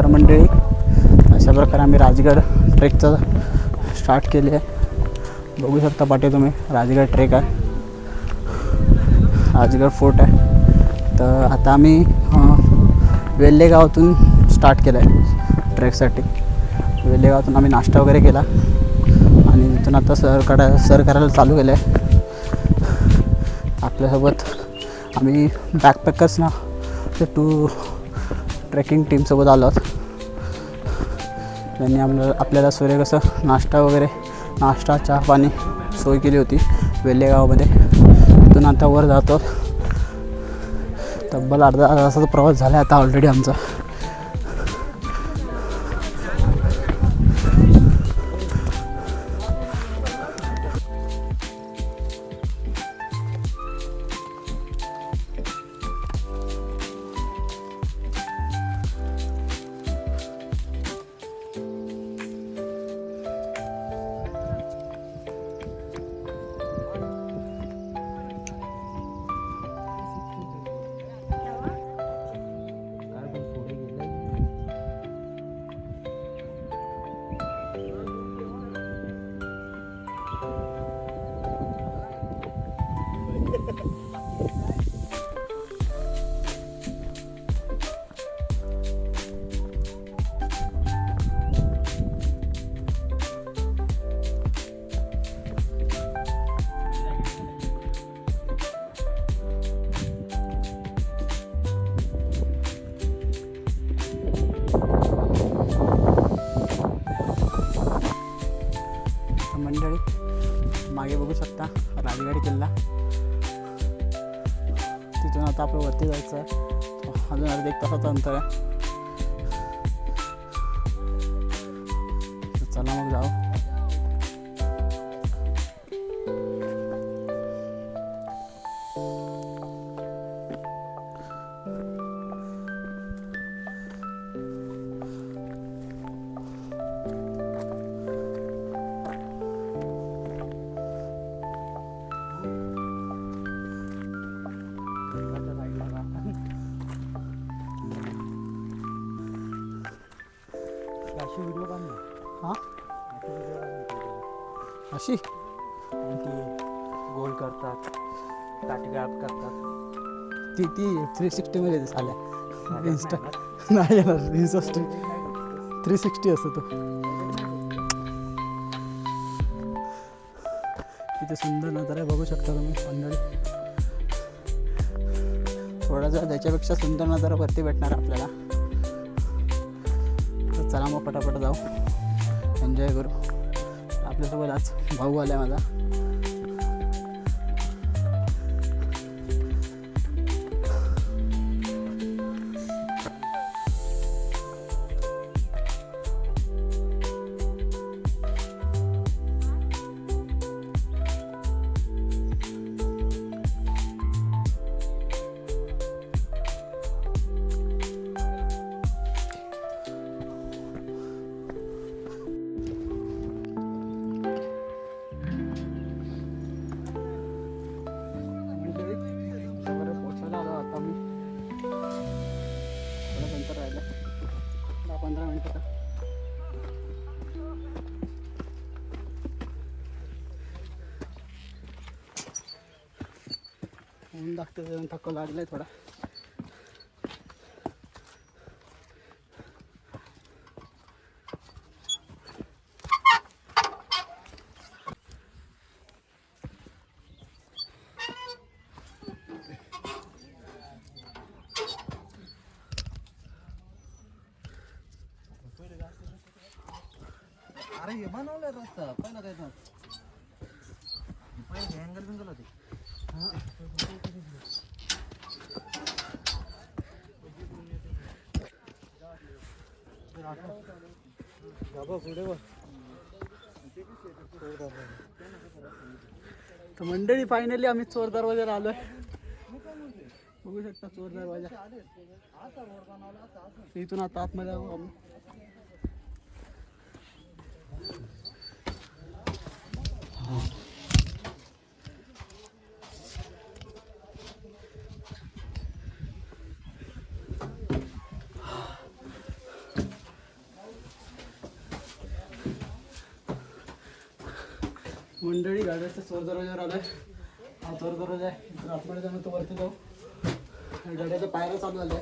नमस्कार मंडळी. अशा प्रकारे आम्ही राजगड ट्रेकचं स्टार्ट केले आहे. बघू शकता पाठी तुम्ही राजगड ट्रेक आहे. राजगड फोर्ट आहे. तर आता आम्ही अं, वेल्हे गावातून स्टार्ट केलं आहे ट्रेकसाठी वेल्हे गावातून आम्ही नाश्ता वगैरे केला. आणि तिथून आता सर काढा सर करायला चालू केलं आहे आपल्यासोबत आम्ही बॅकपॅकर्स ना ते टू ट्रेकिंग टीमसोबत आलो आहोत. त्यांनी आपल्याला आपल्याला सूर्य कसं नाश्ता वगैरे नाश्ता चहा पाणी सोय केली होती वेल्हेगावामध्ये तिथून आता वर जातो. तब्बल अर्धा तासाचा प्रवास झाला आहे आता ऑलरेडी आमचा. मागे बघू शकता. राजगड किल्ला. तिथून आता आपलं वरती जायचं आहे. अजून अर्धा एक तासाचं अंतर आहे. अशी व्हिडिओ काढ ना हां अशी व्हिडिओ काढ अशी ते गोल करतात काटगाट करतात ती ती थ्री सिक्स्टीमध्ये आल्या इन्स्टा नाही येणार इन्स्टा थ्री सिक्स्टी असतो तो किती सुंदर नजारा बघू शकता तुम्ही मंडळी थोडासा त्याच्यापेक्षा सुंदर नजारा वरती भेटणार आपल्याला चला मग पटापट जाऊ. एन्जॉय करू. आपल्यासोबत आज भाऊ आला आहे माझा. लागतं लागलाय थोडा. अरे हे बनवलं रस्ता. पहिला काय पहिला पहिले बिंगल होते. तर मंडळी फायनली आम्ही चोर दरवाजाला आलोय. बघू शकता चोर दरवाजा इथून आता आतमध्ये आहो आम्ही. मंडळी गाड्याच्या चोर दरवाजावर आलाय. हा चोर दरवाजा आहे. आतमध्ये जाणं तो वरती जाऊ. गाड्याच्या पायऱ्या चालू झाल्या.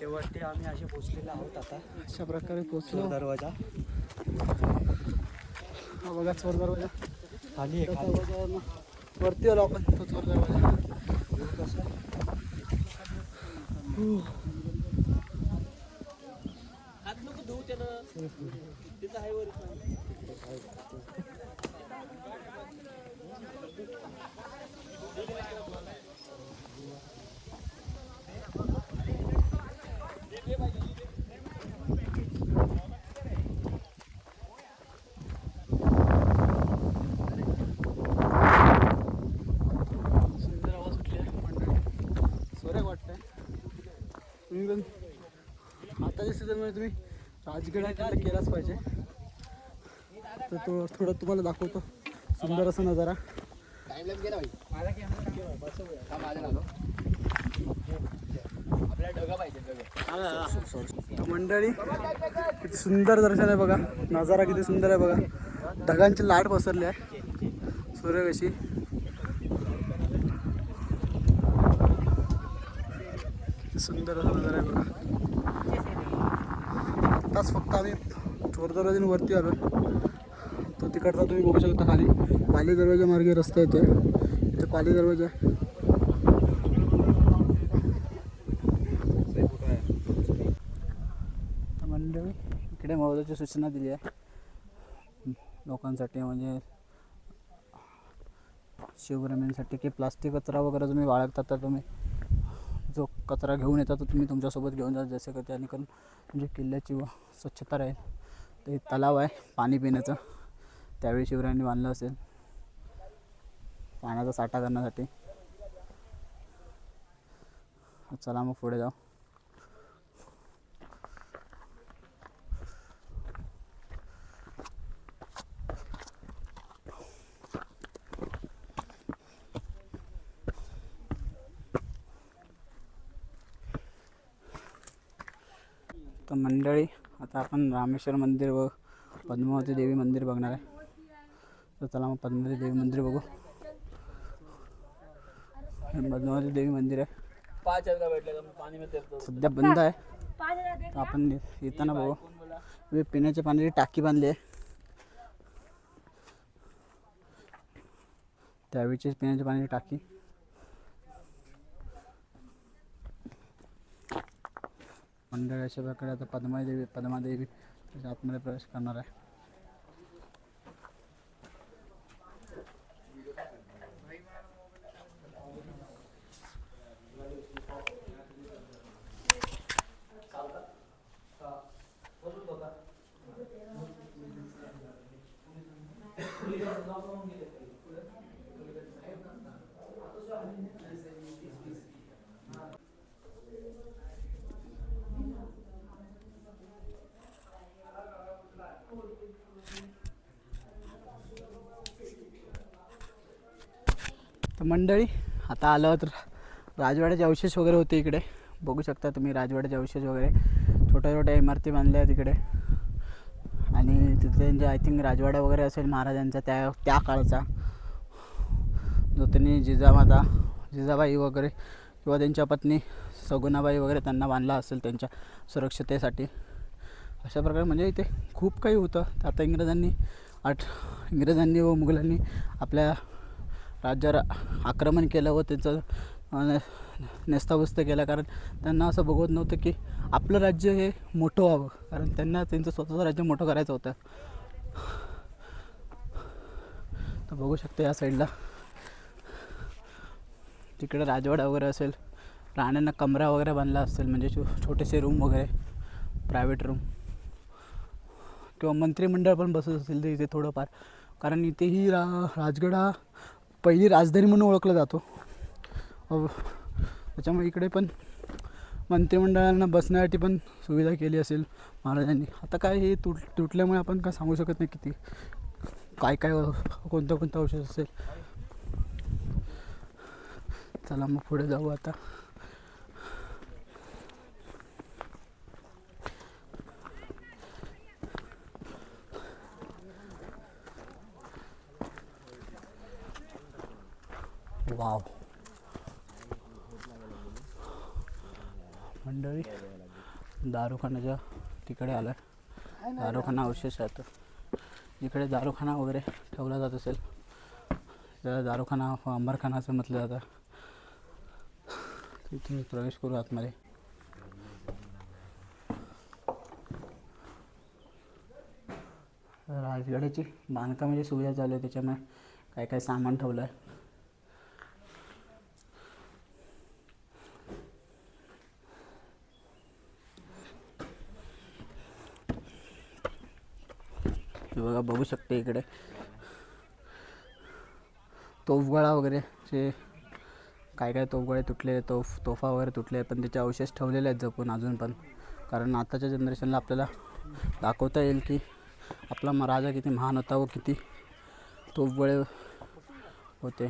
तेवढे आम्ही असे पोचलेले आहोत आता. अशा प्रकारे पोचलो. दरवाजा. हा बघा चोर दरवाजा. खाली आहे वरती आलो आपण. तो चोर दरवाजा. सुंदर आवाज सुटले मंडळी सोऱ्या वाटतंय तुम्ही पण आताच्या सीझनमध्ये तुम्ही राजगड केलाच पाहिजे. तर तो थोडं तुम्हाला दाखवतो. सुंदर असा नजारा. मंडळी किती सुंदर दर्शन आहे बघा. नजारा किती सुंदर आहे बघा. ढगांची लाट पसरली आहे. सूर्य कशी? सुंदर असा नजारा आहे बघा. आत्ताच फक्त आम्ही चोर वरती आलो. तो तिकडचा तुम्ही बघू शकता खाली. पाली दरवाजा मार्गे रस्ता येतो आहे. इथे पाली दरवाजा. तर मंडळी इकडे महत्त्वाची सूचना दिली आहे. लोकांसाठी म्हणजे शिवग्रामीणसाठी की प्लास्टिक कचरा वगैरे तुम्ही बाळगता तर तुम्ही जो कचरा घेऊन येतात तो तुम्ही तुमच्यासोबत घेऊन जा जसं की त्याने करून म्हणजे किल्ल्याची स्वच्छता राहील. ते तलाव आहे पाणी पिण्याचं. त्यावेळी शिवरायांनी बांधलं असेल. पाण्याचा साठा करण्यासाठी. चला मग पुढे जाऊ. तर मंडळी आता आपण रामेश्वर मंदिर व पद्मावती देवी मंदिर बघणार आहे. तर चला मग पद्मावती देवी मंदिर बघू. पद्मावती देवी मंदिर आहे. सध्या बंद आहे. तर आपण येताना बघू. पिण्याच्या पाण्याची टाकी बांधली आहे. त्यावेळीचीच पिण्याच्या पाण्याची टाकी. मंडळ अशा प्रकारे आता पद्मादेवी पद्मादेवी त्याच्या आतमध्ये प्रवेश करणार आहे. तर मंडळी आता आलं तर राजवाड्याचे अवशेष वगैरे होते इकडे. बघू शकता तुम्ही राजवाड्याचे अवशेष वगैरे. छोट्या छोट्या इमारती बांधल्या आहेत इकडे. आणि तिथे जे आय थिंक राजवाडा वगैरे असेल महाराजांचा त्या त्या काळचा. जो त्यांनी जिजामाता जिजाबाई वगैरे किंवा त्यांच्या पत्नी सगुणाबाई वगैरे त्यांना बांधला असेल त्यांच्या सुरक्षतेसाठी. अशा प्रकारे म्हणजे इथे खूप काही होतं. तर आता इंग्रजांनी आठ इंग्रजांनी व मुघलांनी आपल्या राज्यावर आक्रमण केलं व त्याचं अं, नेस्तावस्त केलं. कारण त्यांना असं बघवत नव्हतं की आपलं राज्य हे मोठं व्हावं. कारण त्यांना त्यांचं स्वतःचं राज्य मोठं करायचं होतं. तर बघू शकते या साईडला तिकडे राजवाडा वगैरे असेल राण्यांना कमरा वगैरे बांधला असेल म्हणजे छो छोटेसे रूम वगैरे प्रायव्हेट रूम किंवा मंत्रिमंडळ पण बसत असेल ते इथे थोडंफार. कारण इथेही रा राजगड हा पहिली राजधानी म्हणून ओळखला जातो. त्याच्यामुळे इकडे पण मंत्रिमंडळांना बसण्यासाठी पण सुविधा केली असेल महाराजांनी. आता काय हे तुट तुटल्यामुळे आपण काय सांगू शकत नाही किती काय काय कोणतं कोणतं औषध असेल. चला मग पुढे जाऊ आता. वाव. मंडळी दारूखानाच्या तिकडे आलं आहे दारूखाना अवशेष आहे तो इकडे दारूखाना वगैरे ठेवला जात असेल. त्याला दारूखाना व अंबरखाना असं म्हटलं जातं. तिथून प्रवेश करू आतमध्ये. राजगडाची बांधकामाची सुविधा चालू आहे त्याच्यामुळे काय काय सामान ठेवलं आहे हे बघू शकते इकडे. तोफगळा वगैरे जे काय काय तोफगळे तुटले तोफ तोफा वगैरे तुटले पण त्याचे अवशेष ठेवलेले आहेत जपून अजून पण. कारण आताच्या जनरेशनला आपल्याला दाखवता येईल की आपला राजा किती महान होता व किती तोफगळे होते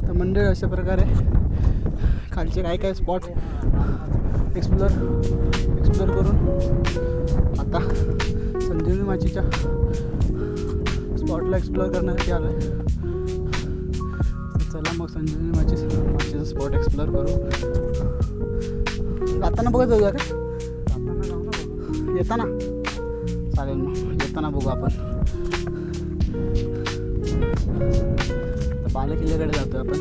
तर मंडळ अशा प्रकारे. खालचे काय काय स्पॉट एक्सप्लोर एक्सप्लोर करून. आता संजीवनी माचीच्या स्पॉटला एक्सप्लोर करण्यासाठी आलो आहे चला मग संजीवनी माची माचीचा स्पॉट एक्सप्लोर करू. जाताना बघत जाऊया का? येताना. चालेल मग येताना बघू आपण. बाले किल्ल्याकडे जातो आपण.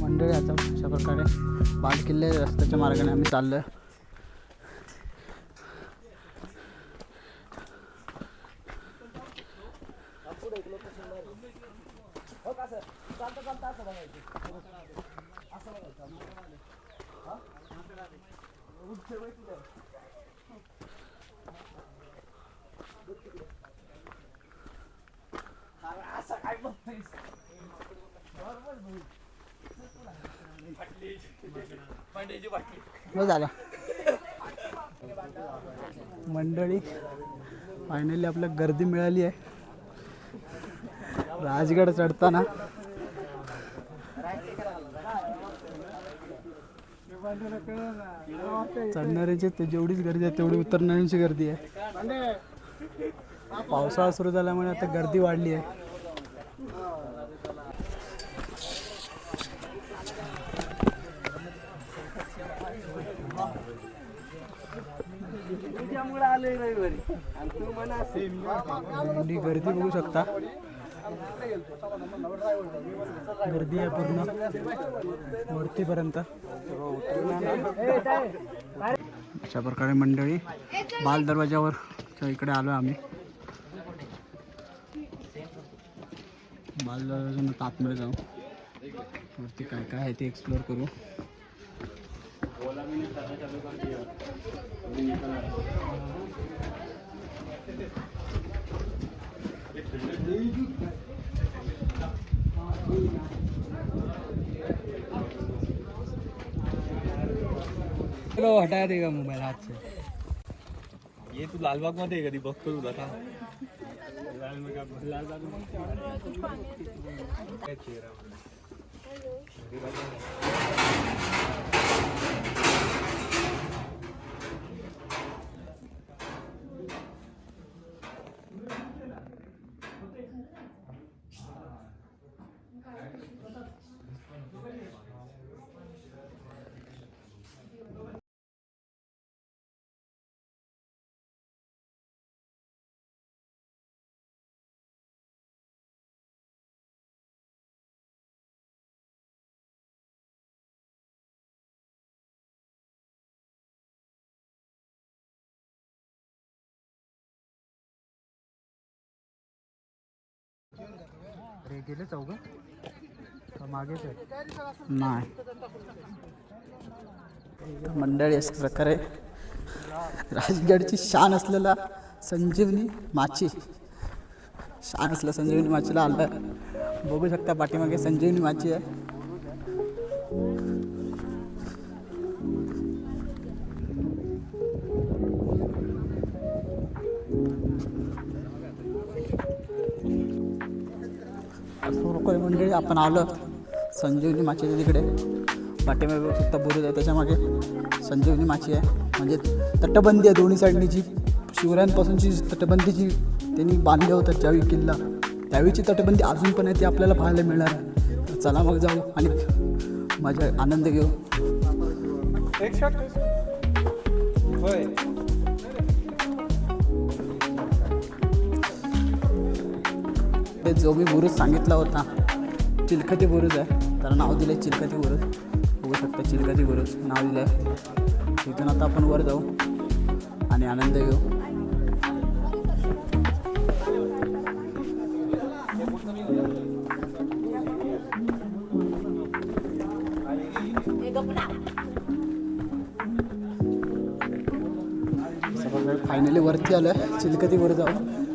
मंडळी आता अशा प्रकारे बाल किल्ले रस्त्याच्या मार्गाने आम्ही चाललो आहे हो झालं. मंडळी फायनली आपल्याला गर्दी मिळाली आहे. राजगड चढताना. चढणाऱ्याची जेवढीच गर्दी आहे तेवढी उतरणाऱ्यांची गर्दी आहे. पावसाळा सुरू झाल्यामुळे आता गर्दी वाढली आहे. एवढी गर्दी बघू शकता. गर्दी आहे पूर्ण. वरतीपर्यंत. अशा प्रकारे मंडळी बाल दरवाजावर इकडे आलो आम्ही. बाल दरवाजानं तातमध्ये जाऊ. वरती काय काय आहे ते एक्सप्लोर करू. बोला चालू कर दिया। अभी निकल चलो हटा देगा मोबाइल हाथ से। ये तू लालबाग बाग कधी बघतो तुला का लालबाग अरे गेले चौघ. मागेच नाही. मंडळी अशा प्रकारे राजगडची शान असलेला संजीवनी माची. शान असलेला संजीवनी माचीला आलं. बघू शकता पाठीमागे संजीवनी माची आहे. मंडळी आपण आलो. संजीवनी माचीच्या तिकडे. पाठीमागे शकता बुरुज आहे त्याच्यामागे संजीवनी माची आहे. म्हणजे तटबंदी आहे दोन्ही साईडनी जी. शिवरायांपासूनची तटबंदी जी त्यांनी बांधले होतं ज्यावेळी किल्ला. त्यावेळीची तटबंदी अजून पण आहे ती आपल्याला पाहायला मिळणार आहे. तर चला मग जाऊ आणि मजा आनंद घेऊ. जो मी बुरुज सांगितला होता चिलखती बुरुज आहे. त्याला नाव दिलं आहे चिलखती बुरुज. बघू शकता चिलखती बुरुज नाव दिलं आहे तिथून आता आपण वर जाऊ आणि आनंद घेऊ. फायनली वरती आलं आहे चिलखती वर जाऊ.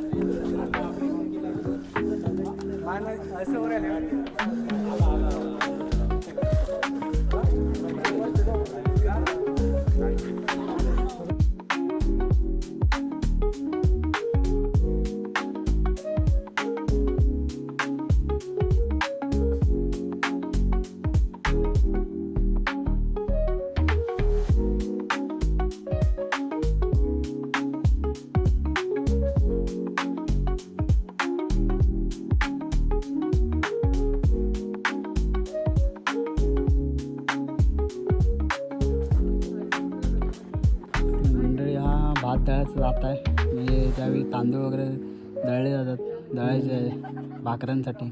भाकऱ्यांसाठी.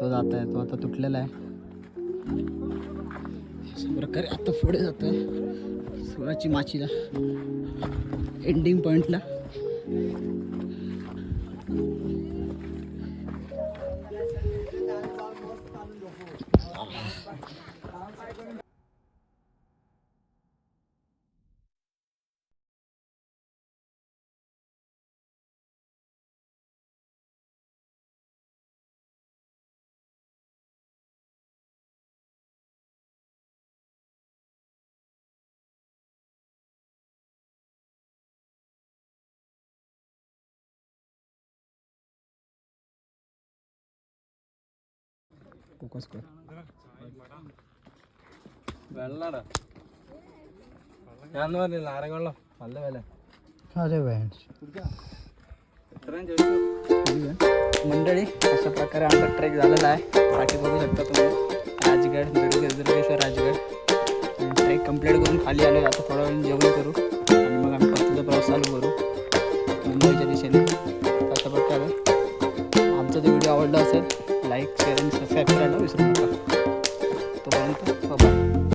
तो जात आहे तो आता तुटलेला आहे. अशा प्रकारे आता पुढे जात आहे. सुराची माचीला. एंडिंग पॉईंटला ഫോക്കസ് കോ വെള്ളടാ. ഞാൻ പറഞ്ഞു നാരങ്ങവെള്ളം നല്ല വില. अरे मंडळी अशा प्रकारे आमचा ट्रेक झालेला आहे पाठी बघू शकता तुम्ही राजगड दुर्गेश्वर राजगड ट्रेक कंप्लीट करून खाली आलो आता थोडा वेळ जेवण करू आणि मग आम्ही परतीचा प्रवास चालू करू मुंबईच्या दिशेने अशा प्रकारे आमचा जो व्हिडिओ आवडला like, share and subscribe. Tot de volgende